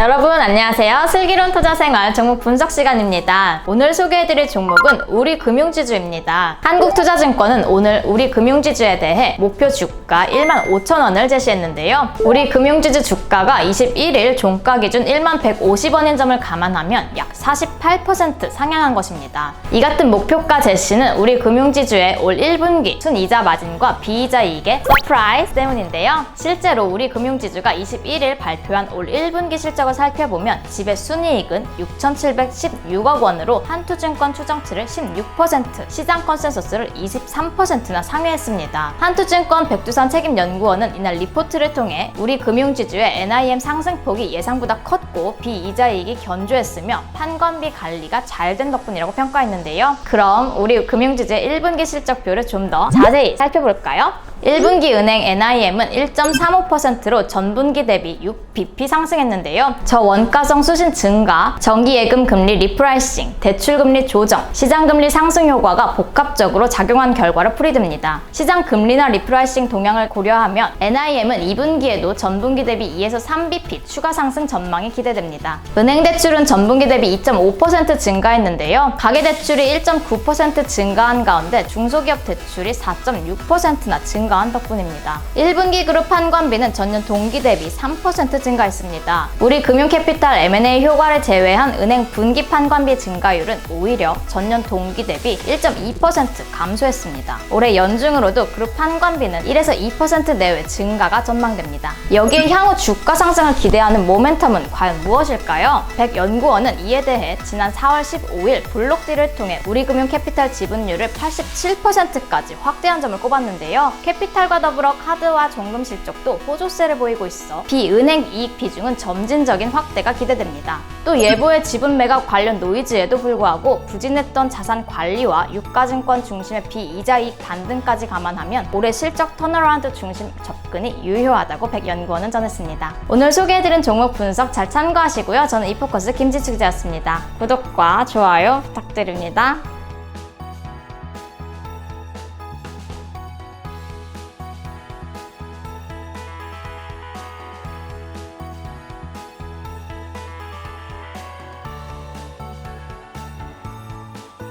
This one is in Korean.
여러분 안녕하세요. 슬기로운 투자생활 종목 분석 시간입니다. 오늘 소개해드릴 종목은 우리금융지주입니다. 한국투자증권은 오늘 우리금융지주에 대해 목표 주가 1만 5천 원을 제시했는데요. 우리금융지주 주가가 21일 종가 기준 1만 150원인 점을 감안하면 약 48% 상향한 것입니다. 이 같은 목표가 제시는 우리금융지주의 올 1분기 순이자 마진과 비이자 이익의 서프라이즈 때문인데요. 실제로 우리금융지주가 21일 발표한 올 1분기 실적 을 살펴보면 지배 순이익은 6,716억 원으로 한투증권 추정치를 16%, 시장 컨센서스를 23%나 상회했습니다. 한투증권 백두산 책임연구원은 이날 리포트를 통해 우리 금융지주의 NIM 상승폭이 예상보다 컸고 비이자 이익이 견조했으며 판관비 관리가 잘 된 덕분이라고 평가했는데요. 그럼 우리 금융지주의 1분기 실적표를 좀 더 자세히 살펴볼까요? 1분기 은행 NIM은 1.35%로 전분기 대비 6bp 상승했는데요. 저 원가성 수신 증가, 정기예금 금리 리프라이싱, 대출금리 조정, 시장금리 상승 효과가 복합적으로 작용한 결과로 풀이됩니다. 시장 금리나 리프라이싱 동향을 고려하면 NIM은 2분기에도 전분기 대비 2에서 3bp 추가 상승 전망이 기대됩니다. 은행 대출은 전분기 대비 2.5% 증가했는데요. 가계 대출이 1.9% 증가한 가운데 중소기업 대출이 4.6%나 증가 증가한 덕분입니다. 1분기 그룹 판관비는 전년 동기 대비 3% 증가했습니다. 우리 금융캐피탈 M&A 효과를 제외한 은행 분기 판관비 증가율은 오히려 전년 동기 대비 1.2% 감소했습니다. 올해 연중으로도 그룹 판관비는 1에서 2% 내외 증가가 전망됩니다. 여기에 향후 주가 상승을 기대하는 모멘텀은 과연 무엇일까요? 백 연구원은 이에 대해 지난 4월 15일 블록딜을 통해 우리금융캐피탈 지분율을 87%까지 확대한 점을 꼽았는데요. 캐피탈과 더불어 카드와 정금 실적도 호조세를 보이고 있어 비은행 이익 비중은 점진적 인 확대가 기대됩니다. 또 예보의 지분 매각 관련 노이즈에도 불구하고 부진했던 자산 관리와 유가증권 중심의 비이자 이익 반등까지 감안하면 올해 실적 턴어라운드 중심 접근이 유효하다고 백 연구원은 전했습니다. 오늘 소개해드린 종목 분석 잘 참고하시고요. 저는 이포커스 김지숙 기자였습니다. 구독과 좋아요 부탁드립니다.